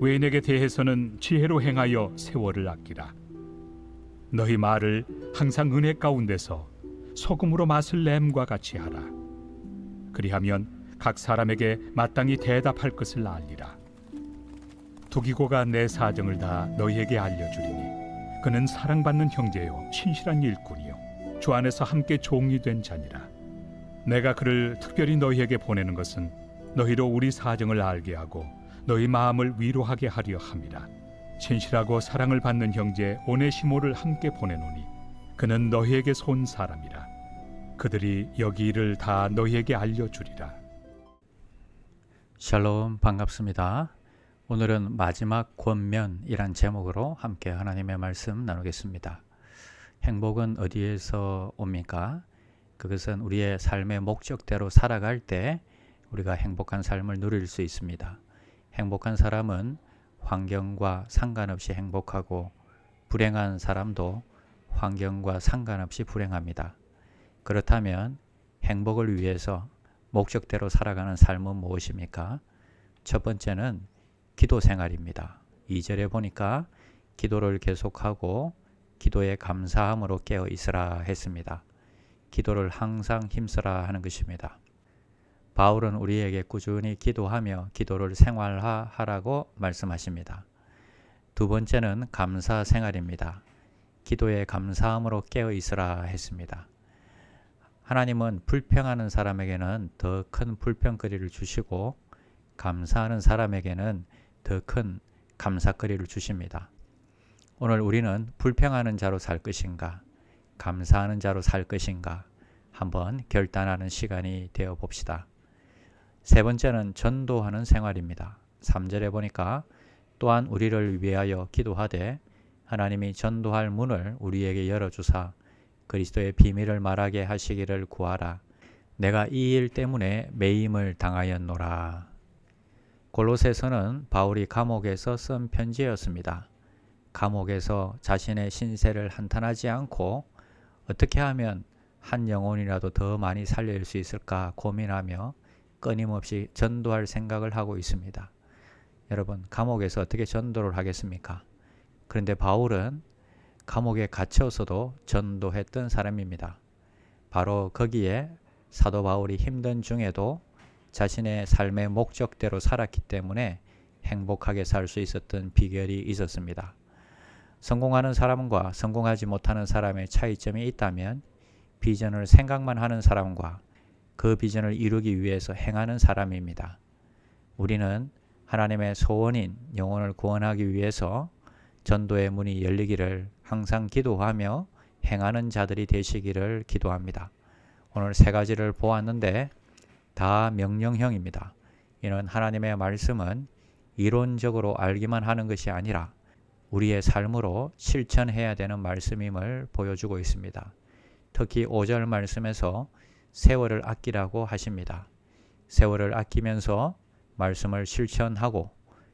외인에게 대해서는 지혜로 행하여 세월을 아끼라. 너희 말을 항상 은혜 가운데서 소금으로 맛을 램과 같이 하라. 그리하면 각 사람에게 마땅히 대답할 것을 알리라. 두기고가 내 사정을 다 너희에게 알려주리니 그는 사랑받는 형제요 신실한 일꾼이요 주 안에서 함께 종이 된 자니라. 내가 그를 특별히 너희에게 보내는 것은 너희로 우리 사정을 알게 하고 너희 마음을 위로하게 하려 함이라. 진실하고 사랑을 받는 형제 오네시모를 함께 보내노니 그는 너희에게 온 사람이라. 그들이 여기 일을 다 너희에게 알려주리라. 샬롬 반갑습니다. 오늘은 마지막 권면이란 제목으로 함께 하나님의 말씀 나누겠습니다. 행복은 어디에서 옵니까? 그것은 우리의 삶의 목적대로 살아갈 때 우리가 행복한 삶을 누릴 수 있습니다. 행복한 사람은 환경과 상관없이 행복하고 불행한 사람도 환경과 상관없이 불행합니다. 그렇다면 행복을 위해서 목적대로 살아가는 삶은 무엇입니까? 첫 번째는 기도 생활입니다. 2절에 보니까 기도를 계속하고 기도에 감사함으로 깨어 있으라 했습니다. 기도를 항상 힘쓰라 하는 것입니다. 바울은 우리에게 꾸준히 기도하며 기도를 생활화하라고 말씀하십니다. 두 번째는 감사 생활입니다. 기도에 감사함으로 깨어 있으라 했습니다. 하나님은 불평하는 사람에게는 더 큰 불평거리를 주시고 감사하는 사람에게는 더 큰 감사거리를 주십니다. 오늘 우리는 불평하는 자로 살 것인가, 감사하는 자로 살 것인가 한번 결단하는 시간이 되어 봅시다. 세 번째는 전도하는 생활입니다. 3절에 보니까 또한 우리를 위하여 기도하되 하나님이 전도할 문을 우리에게 열어주사 그리스도의 비밀을 말하게 하시기를 구하라. 내가 이 일 때문에 매임을 당하였노라. 골로새서는 바울이 감옥에서 쓴 편지였습니다. 감옥에서 자신의 신세를 한탄하지 않고 어떻게 하면 한 영혼이라도 더 많이 살릴 수 있을까 고민하며 끊임없이 전도할 생각을 하고 있습니다. 여러분, 감옥에서 어떻게 전도를 하겠습니까? 그런데 바울은 감옥에 갇혀서도 전도했던 사람입니다. 바로 거기에 사도 바울이 힘든 중에도 자신의 삶의 목적대로 살았기 때문에 행복하게 살 수 있었던 비결이 있었습니다. 성공하는 사람과 성공하지 못하는 사람의 차이점이 있다면 비전을 생각만 하는 사람과 그 비전을 이루기 위해서 행하는 사람입니다. 우리는 하나님의 소원인 영혼을 구원하기 위해서 전도의 문이 열리기를 항상 기도하며 행하는 자들이 되시기를 기도합니다. 오늘 세 가지를 보았는데 다 명령형입니다. 이는 하나님의 말씀은 이론적으로 알기만 하는 것이 아니라 우리의 삶으로 실천해야 되는 말씀임을 보여주고 있습니다. 특히 5절 말씀에서 세월을 아끼라고 하십니다. 세월을 아끼면서 말씀을 실천하고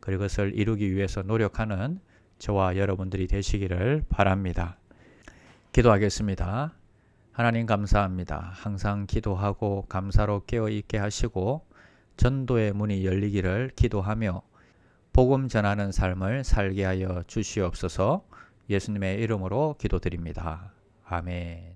그것을 이루기 위해서 노력하는 저와 여러분들이 되시기를 바랍니다. 기도하겠습니다. 하나님 감사합니다. 항상 기도하고 감사로 깨어 있게 하시고 전도의 문이 열리기를 기도하며 복음 전하는 삶을 살게 하여 주시옵소서 예수님의 이름으로 기도드립니다. 아멘.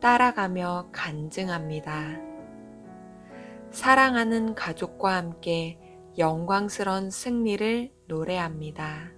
따라가며 간증합니다. 사랑하는 가족과 함께 영광스런 승리를 노래합니다.